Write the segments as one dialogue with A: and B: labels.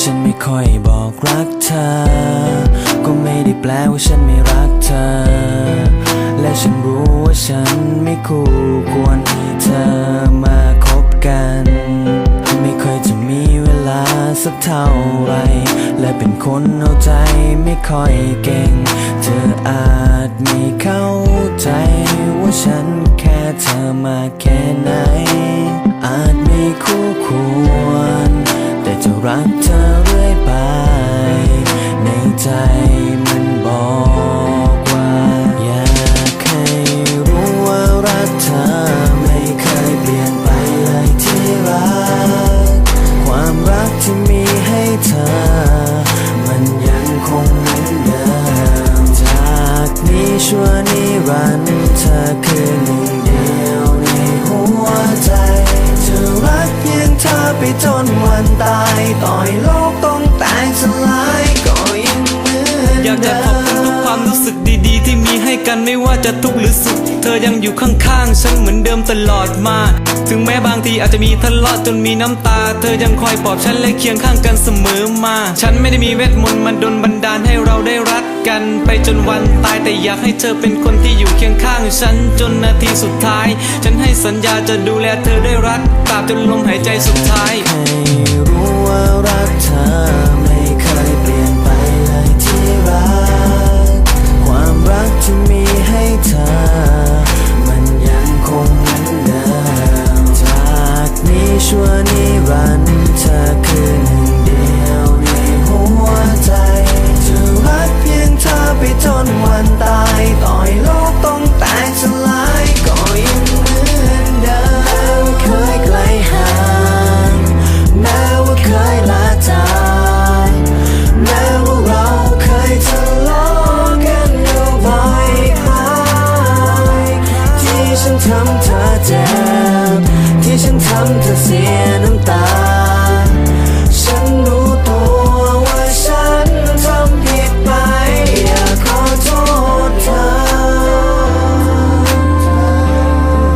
A: ฉันไม่ค่อยบอกรักเธอ ก็ไม่ได้แปลว่าฉันไม่รักเธอ และฉันรู้ว่าฉันไม่คู่ควรให้เธอมาคบกัน ไม่เคยจะมีเวลาสักเท่าไหรและเป็นคนเอาใจไม่ค่อยเก่ง เธออาจไม่เข้าใจว่าฉันแค่เธอมาแค่ไหน รันเธอคือหนึ่งเดียวในหัวใจจะรักเพียงเธอไปจนวันตายต่อยโลกต้องแตกสลายก็ยังเหมือน
B: อยากจะขอบคุณทุกความรู้สึกดีๆ ที่มีให้กันไม่ว่าจะทุกข์หรือสุข เธอยังอยู่ข้างๆ ฉันเหมือนเดิมตลอดมา ถึงแม้บางทีอาจจะมีทะเลาะจนมีน้ำตา เธอยังคอยปลอบฉันและเคียงข้างกันเสมอมา ฉันไม่ได้มีเวทมนต์มาดลบันดาลให้เราได้รัก กันไปจนวันตายแต่อยากให้เธอเป็นคนที่อยู่เคียงข้างฉันจนนาทีสุดท้าย ฉันให้สัญญาจะดูแลเธอด้วยรักตราบจนลมหายใจสุดท้าย
A: ให้รู้ว่ารักเธอไม่เคยเปลี่ยนไปเลยที่รัก ความรักที่มีให้เธอ มันยังคงเหมือนเดิมจากนี้ชั่วนิรันดร์เธอคือ เธอเจ็บที่ฉันทำเธอเสียน้ำตา ฉันรู้ตัวว่าฉันทำผิดไป อยากขอโทษเธอ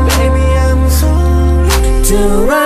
A: Baby I'm sorry to r i g